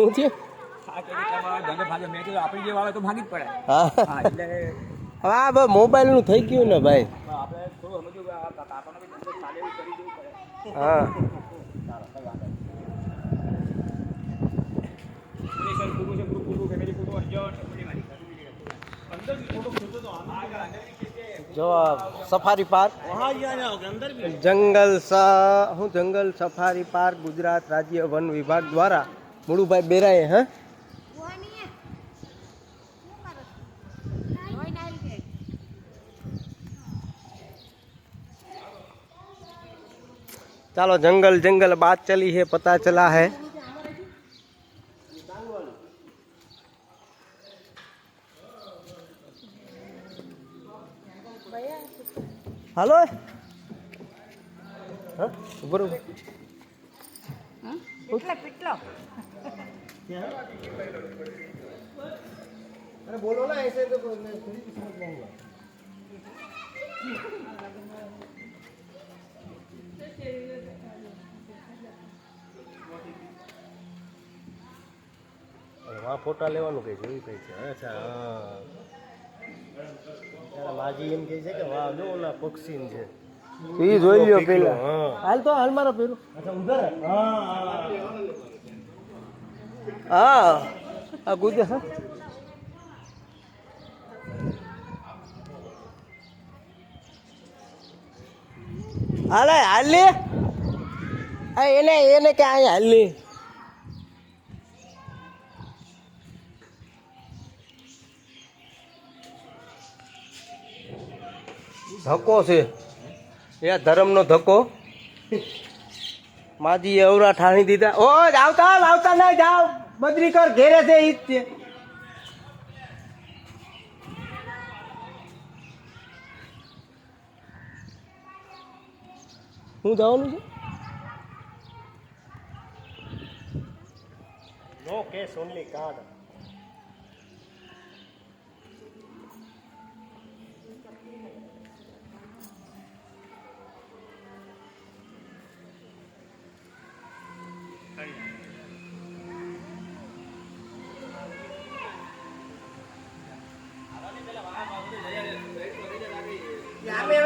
શું છે આ કે તમારે ધંધો ભાગે મેં કીધું આપણી જે વાવે તો ભાગી જ પડે હા હા એટલે હા બસ મોબાઈલનું થઈ ગયું ને ભાઈ આપણે થોડું સમજ્યું કે આ કાકાનો બી ધંધો ચાલે એવું કરી દેવું પડે હા ચાલો કઈ વાંધો નહીં સર પૂરું છે પૂરું પૂરું ફેમિલી પૂરું અર્જન્ટ પૂરી મારી અંદર બી ફોટો ખીચો તો આગળ અંદર બી ખીચે જો આ સફારી પાર્ક વહાં ગયા જાઓ કે અંદર બી જંગલ સ હું જંગલ સફારી પાર્ક ગુજરાત રાજ્ય વન વિભાગ દ્વારા મુળુભાઈ બેરાએ હા चलो जंगल जंगल बात चली है पता चला है हेलो हाँ बरोबर अरे बोलो ना ऐसे तो मैं खुद ही समझ जाऊंगा આ ફોટા લેવાનું કઈ જોયું કઈ છે અચ્છા હા ત્યારે માજી એમ કહે છે કે વાહ જો ઓલા પક્ષી છે એ જોઈ લ્યો પેલા. હાલ તો હાલ મારો પેલું. અચ્છા ઉધર હા? આ ગુજરાત હાલે હાલી આ એને એને કે અહીંયા હાલી ધક્કો છે. એ ધર્મનો ધક્કો માજી અવરા ઠાણી દીધા ઓ આવતા આવતા ના જાવ બદરી કર ઘેરે છે ઈ જ છે હું જવાનું છે નો કેસ ઓનલી કાર્ડ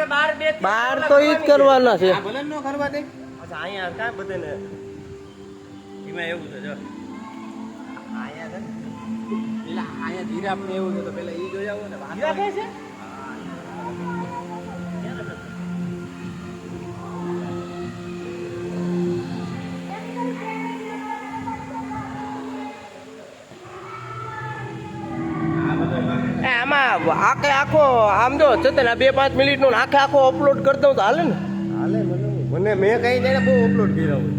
બાર તો ઈ જ કરવાના છે. ભલે નો કરવા દે. અચ્છા અહીંયા કાંઈ બધાને? એમાં એવું છે જો. અહીંયા છે પેલા અહીંયા ધીરે આપણે એવું છે તો પેલા ઈ જોઈ આવો ને વાંધો નહીં. આખે આખો આમ જો છતાં બે પાંચ મિનિટનો ને આખે આખો અપલોડ કરી દઉં તો હાલે ને? હાલે મને મેં કઈ જાય બહુ અપલોડ કર્યા હોય.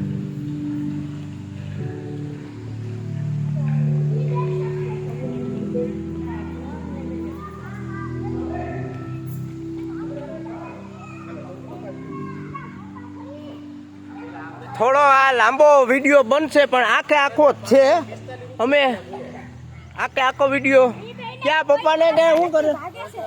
થોડો આ લાંબો વીડિયો બનશે પણ આખે આખો જ છે. અમે આખે આખો વીડિયો ક્યાં પપ્પાને કે શું કરે લાગે છે